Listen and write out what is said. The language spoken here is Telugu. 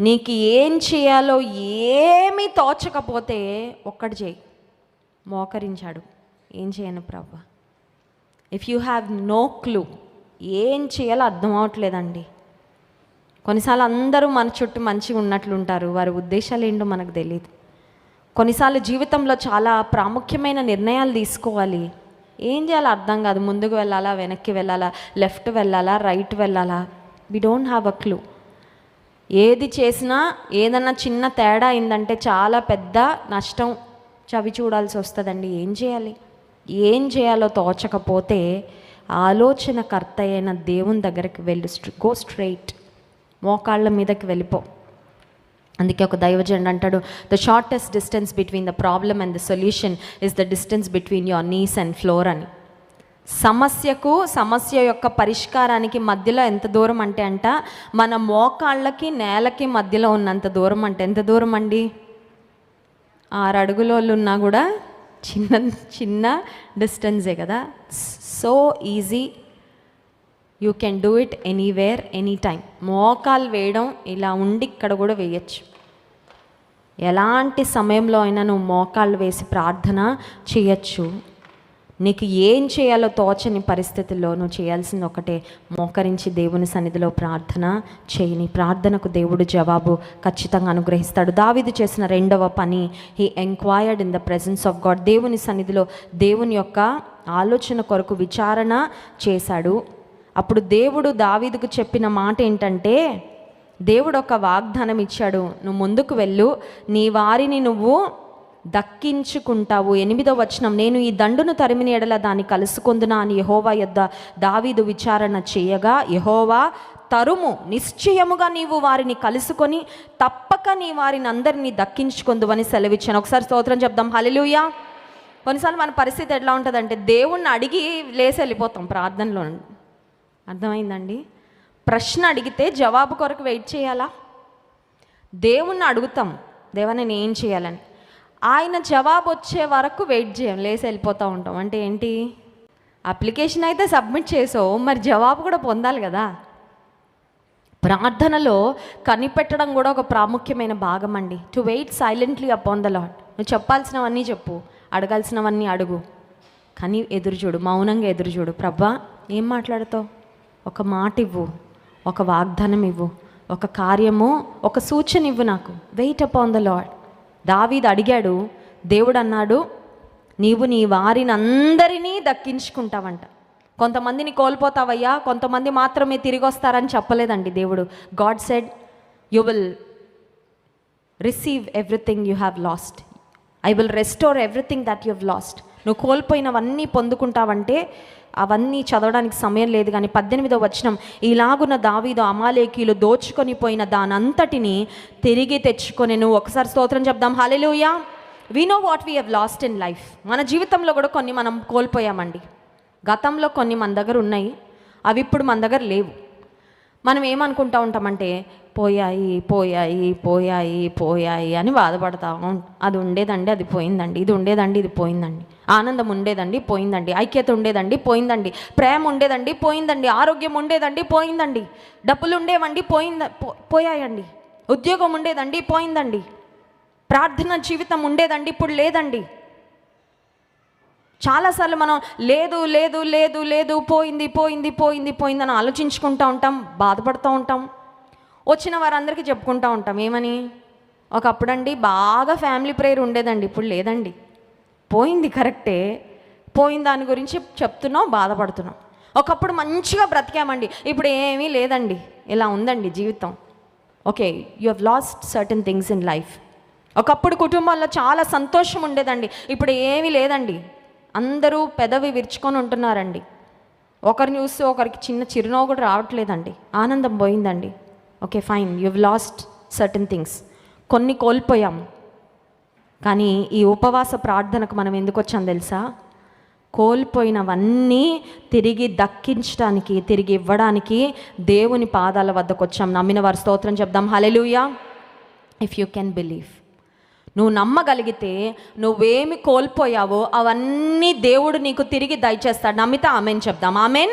నీకు ఏం చేయాలో ఏమీ తోచకపోతే ఒక్కటి చేయి. మోకరించాడు. ఏం చేయను ప్రభు if you have no clue ఏం చేయాలో అర్థం అవట్లేదండి. కొన్నిసార్లు అందరూ మన చుట్టూ మంచిగా ఉన్నట్లుంటారు వారి ఉద్దేశాలు ఏంటో మనకు తెలియదు కొన్నిసార్లు జీవితంలో చాలా ప్రాముఖ్యమైన నిర్ణయాలు తీసుకోవాలి. ఏం చేయాలో అర్థం కాదు. ముందుకు వెళ్ళాలా? వెనక్కి వెళ్ళాలా? లెఫ్ట్ వెళ్ళాలా? రైట్ వెళ్ళాలా? We don't have a clue ఏది చేసినా ఏదన్నా చిన్న తేడా అయిందంటే చాలా పెద్ద నష్టం చవి చూడాల్సి వస్తుందండి. ఏం చేయాలి? ఏం చేయాలో తోచకపోతే ఆలోచనకర్త అయిన దేవుని దగ్గరికి వెళ్ళు. Go straight. మోకాళ్ళ మీదకి వెళ్ళిపో. అందుకే ఒక దైవజనుడు అంటాడు the shortest distance between the problem and the solution is the distance between your knees and floor అని. సమస్యకు సమస్య యొక్క పరిష్కారానికి మధ్యలో ఎంత దూరం అంటే అంట మన మోకాళ్ళకి నేలకి మధ్యలో ఉన్నంత దూరం అంటే ఎంత దూరం అండి? ఆరు అడుగులోళ్ళు ఉన్నా కూడా చిన్న చిన్న డిస్టెన్సే కదా. So easy. You can do it anywhere any time మోకాలు వేయడం ఇలా ఉండి ఇక్కడ కూడా వేయచ్చు. ఎలాంటి సమయంలో అయినా నువ్వు మోకాళ్ళు వేసి ప్రార్థన చేయొచ్చు. నీకు ఏం చేయాలో తోచని పరిస్థితుల్లో నువ్వు చేయాల్సింది ఒకటే మోకరించి దేవుని సన్నిధిలో ప్రార్థన చేయని ప్రార్థనకు దేవుడు జవాబు ఖచ్చితంగా అనుగ్రహిస్తాడు. దావిది చేసిన రెండవ పని he enquired in the presence of God దేవుని సన్నిధిలో దేవుని యొక్క ఆలోచన కొరకు విచారణ చేశాడు. అప్పుడు దేవుడు దావీదుకు చెప్పిన మాట ఏంటంటే దేవుడు ఒక వాగ్దానం ఇచ్చాడు నువ్వు ముందుకు వెళ్ళు నీ వారిని నువ్వు దక్కించుకుంటావు. ఎనిమిదో వచనం నేను ఈ దండును తరిమిన ఎడల దాన్ని కలుసుకుందునా? అని యహోవా యొద్ద దావీదు విచారణ చేయగా యహోవా తరుము. నిశ్చయముగా నీవు వారిని కలుసుకొని తప్పక నీ వారిని అందరినీ దక్కించుకుందువని సెలవిచ్చాను. ఒకసారి స్తోత్రం చెప్దాం. హలిలుయా కొన్నిసార్లు మన పరిస్థితి ఎట్లా ఉంటుందంటే దేవుణ్ణి అడిగి లేసి వెళ్ళిపోతాం ప్రార్థనలో. అర్థమైందండి? ప్రశ్న అడిగితే జవాబు కొరకు వెయిట్ చేయాలా? దేవుణ్ణి అడుగుతాం. దేవా నేను ఏం చేయాలని? ఆయన జవాబు వచ్చే వరకు వెయిట్ చేయం లేసి వెళ్ళిపోతూ ఉంటాం. అంటే ఏంటి? అప్లికేషన్ అయితే సబ్మిట్ చేసావు మరి జవాబు కూడా పొందాలి కదా. ప్రార్థనలో కనిపెట్టడం కూడా ఒక ప్రాముఖ్యమైన భాగం అండి. To wait silently upon the Lord నువ్వు చెప్పాల్సినవన్నీ చెప్పు అడగాల్సినవన్నీ అడుగు. కానీ ఎదురు చూడు మౌనంగా ఎదురు చూడు. ప్రభా ఏం మాట్లాడతావు? ఒక మాట ఇవ్వు ఒక వాగ్దానం ఇవ్వు ఒక కార్యము ఒక సూచన ఇవ్వు నాకు. వెయిట్ అపాన్ ద లాడ్ దావీద్ అడిగాడు దేవుడు అన్నాడు నీవు నీ వారిని అందరినీ దక్కించుకుంటావంట. కొంతమందిని కోల్పోతావయ్యా కొంతమంది మాత్రమే తిరిగి వస్తారని చెప్పలేదండి దేవుడు. God said you will receive everything you have lost I will restore everything that you have lost నువ్వు కోల్పోయినవన్నీ పొందుకుంటావంటే అవన్నీ చదవడానికి సమయం లేదు. కానీ పద్దెనిమిదో వచనం ఇలాగున్న దావీదు అమాలేకీలు దోచుకొని పోయిన దానంతటిని తిరిగి తెచ్చుకొని నువ్వు ఒకసారి స్తోత్రం చెప్దాం. Hallelujah we know what we have lost in life మన జీవితంలో కూడా కొన్ని మనం కోల్పోయామండి. గతంలో కొన్ని మన దగ్గర ఉన్నాయి. అవి ఇప్పుడు మన దగ్గర లేవు. మనం ఏమనుకుంటా ఉంటామంటే పోయాయి పోయాయి పోయాయి పోయాయి అని బాధపడతా అది ఉండేదండి అది పోయిందండి ఇది ఉండేదండి ఇది పోయిందండి. ఆనందం ఉండేదండి పోయిందండి. ఐక్యత ఉండేదండి పోయిందండి. ప్రేమ ఉండేదండి పోయిందండి. ఆరోగ్యం ఉండేదండి పోయిందండి. డబ్బులు ఉండేవండి పోయింద పో- పోయాయండి. ఉద్యోగం ఉండేదండి పోయిందండి. ప్రార్థన జీవితం ఉండేదండి ఇప్పుడు లేదండి. చాలాసార్లు మనం లేదు లేదు లేదు లేదు పోయింది పోయింది పోయింది పోయిందని ఆలోచించుకుంటూ ఉంటాం బాధపడుతూ ఉంటాం. వచ్చిన వారందరికీ చెప్పుకుంటూ ఉంటాం ఏమని? ఒకప్పుడండి బాగా ఫ్యామిలీ ప్రేయర్ ఉండేదండి ఇప్పుడు లేదండి. పోయింది కరెక్టే పోయిన దాని గురించి చెప్తున్నాం బాధపడుతున్నాం. ఒకప్పుడు మంచిగా బ్రతికామండి ఇప్పుడు ఏమీ లేదండి ఇలా ఉందండి జీవితం. Okay you have lost certain things in life ఒకప్పుడు కుటుంబాల్లో చాలా సంతోషం ఉండేదండి ఇప్పుడు ఏమీ లేదండి. అందరూ పెదవి విరుచుకొని ఉంటున్నారండి. ఒకరిని చూస్తే ఒకరికి చిన్న చిరునవ్వు కూడా రావట్లేదండి. ఆనందం పోయిందండి. Okay fine. You lost certain things కొన్ని కోల్పోయాం కానీ ఈ ఉపవాస ప్రార్థనకు మనం ఎందుకు వచ్చాం తెలుసా? కోల్పోయినవన్నీ తిరిగి దక్కించడానికి తిరిగి ఇవ్వడానికి దేవుని పాదాల వద్దకు వచ్చాం. నమ్మిన వారి స్తోత్రం చెప్దాం. Hallelujah if you can believe నువ్వు నమ్మగలిగితే నువ్వేమి కోల్పోయావో అవన్నీ దేవుడు నీకు తిరిగి దయచేస్తాడు. నమ్మితే ఆమెన్ చెప్దాం. ఆమెన్?